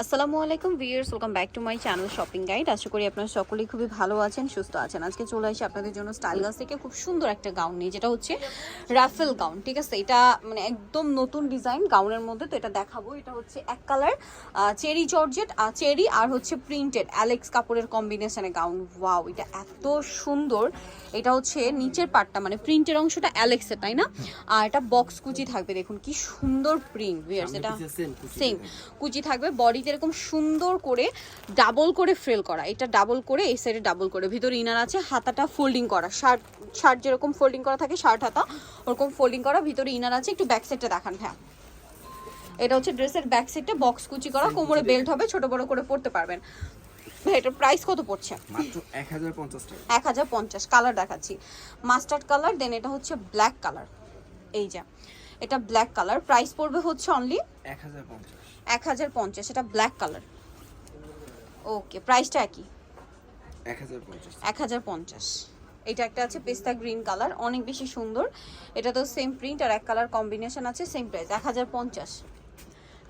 আসসালামু আলাইকুম viewers welcome back to my channel shopping guide. আশা করি আপনারা সকলেই খুবই ভালো আছেন সুস্থ আছেন। আজকে চলে আসি আপনাদের জন্য স্টাইল গাছ থেকে খুব সুন্দর একটা গাউন নিয়ে যেটা হচ্ছে রাফেল গাউন ঠিক আছে? এটা মানে একদম নতুন ডিজাইন গাউনের মধ্যে তো এটা দেখাবো। এটা হচ্ছে এক কালার চেরি জর্জেট চেরি আর হচ্ছে প্রিন্টেড অ্যালেক্স কাপড়ের কম্বিনেশনে গাউন। ওয়াও এটা এত সুন্দর। এটা হচ্ছে নিচের পার্টটা মানে প্রিন্টের অংশটা অ্যালেক্সের তাই না? আর এটা বক্স কুচি থাকবে দেখুন কি সুন্দর প্রিন্ট ভিউয়ার্স এটা সেম কুচি থাকবে। বডিতে এরকম সুন্দর করে ডাবল করে ফ্রেল করা। এটা ডাবল করে এই সাইডে ডাবল করে। ভিতরে ইনার আছে হাতাটা ফোল্ডিং করা। শার্ট শার্ট যেরকম ফোল্ডিং করা থাকে শার্ট হাতা ওরকম ফোল্ডিং করা। ভিতরে ইনার আছে একটু ব্যাক সাইডটা দেখান হ্যাঁ এটা হচ্ছে ড্রেসের ব্যাক সাইডটা বক্স কুচি করা কোমরে বেল্ট হবে ছোট বড় করে পড়তে পারবেন। এটার প্রাইস কত পড়ছে? এক হাজার পঞ্চাশ কালার দেখাচ্ছি। মাস্টার্ড কালার দেন এটা হচ্ছে ব্ল্যাক কালার এই যে। এটা ব্ল্যাক কালার প্রাইস পড়বে হচ্ছে অনলি এক হাজার পঞ্চাশ। এটা ব্ল্যাক কালার ওকে প্রাইসটা একই? এক হাজার পঞ্চাশ। এক হাজার পঞ্চাশ। এটা একটা আছে পেস্তা গ্রিন কালার অনেক বেশি সুন্দর। এটা তো সেম প্রিন্ট আর এক কালার কম্বিনেশন আছে সেম প্রাইস এক হাজার পঞ্চাশ।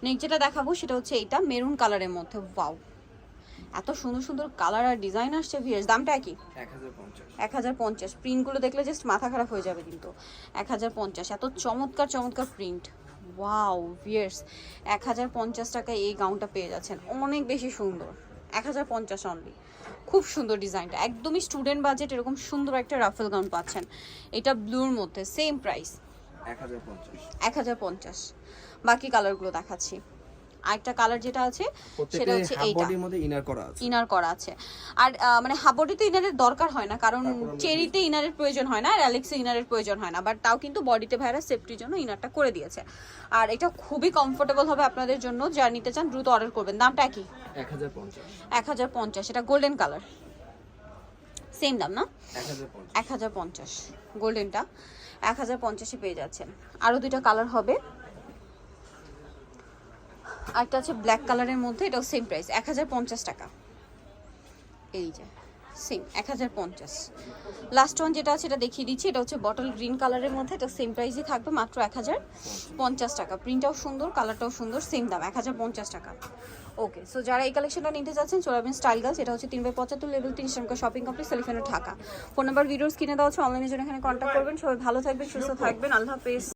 নেক্সট যেটা দেখাবো সেটা হচ্ছে এইটা মেরুন কালারের মধ্যে ওয়াও এত সুন্দর সুন্দর কালার আর ডিজাইন আসছে ভিয়ার্স দামটা একই? এক হাজার পঞ্চাশ। প্রিন্টগুলো দেখলে জাস্ট মাথা খারাপ হয়ে যাবে কিন্তু। এক হাজার পঞ্চাশ এত চমৎকার চমৎকার প্রিন্ট। ওয়াও ভিয়ার্স এক হাজার পঞ্চাশ টাকায় এই গাউনটা পেয়ে যাচ্ছেন। অনেক বেশি সুন্দর। এক হাজার পঞ্চাশ অনলি খুব সুন্দর ডিজাইনটা। একদমই স্টুডেন্ট বাজেট এরকম সুন্দর একটা রাফেল গাউন পাচ্ছেন। এটা ব্লুর মধ্যে সেম প্রাইস এক হাজার পঞ্চাশ। বাকি কালারগুলো দেখাচ্ছি। আরেকটা কালার যেটা আছে সেটা হচ্ছে হাফ এইটা। ইনার করা আছে। ইনার করা আছে। আর মানে হাবডিতে ইনারের দরকার হয় না কারণ চেরিতে ইনারের প্রয়োজন হয় না আর অ্যালেক্সে ইনারের প্রয়োজন হয় না বাট তাও কিন্তু বডিতে ভাইরা সেফটির জন্য ইনারটা করে দিয়েছে। আর এটা খুবই কমফোর্টেবল হবে আপনাদের জন্য যা নিতে চান দ্রুত অর্ডার করবেন। দামটা কি এক হাজার পঞ্চাশ। এটা গোল্ডেন কালার সেম দাম না? এক হাজার পঞ্চাশ। গোল্ডেনটা এক হাজার পঞ্চাশে পেয়ে যাচ্ছেন। আরও দুইটা কালার হবে। একটা আছে ব্ল্যাক কালারের মধ্যে এটাও সেম প্রাইস এক হাজার পঞ্চাশ টাকা। এই যে সেম এক হাজার পঞ্চাশ। লাস্ট ওয়ান যেটা আছে এটা দেখিয়ে দিচ্ছি এটা হচ্ছে বটল গ্রিন কালারের মধ্যে এটা সেম প্রাইসই থাকবে মাত্র এক হাজার পঞ্চাশ টাকা। প্রিন্টটাও সুন্দর কালারটাও সুন্দর সেম দাম এক হাজার পঞ্চাশ টাকা। ওকে সো যারা এই কালেকশনটা নিতে যাচ্ছেন চলে আসবেন স্টাইল গাছ এটা হচ্ছে তিন বাই পঁচাত্তর লেভেল তিন শ্রমিক শপিং কমপ্লেক্স সেলিফেনে ঢাকা। ফোন নাম্বার ভিডিওস কিনে দেওয়া হচ্ছে অনলাইনের জন্য এখানে কন্ট্যাক্ট করবেন। সবাই ভালো থাকবেন সুস্থ থাকবেন আল্লাহ হাফেজ।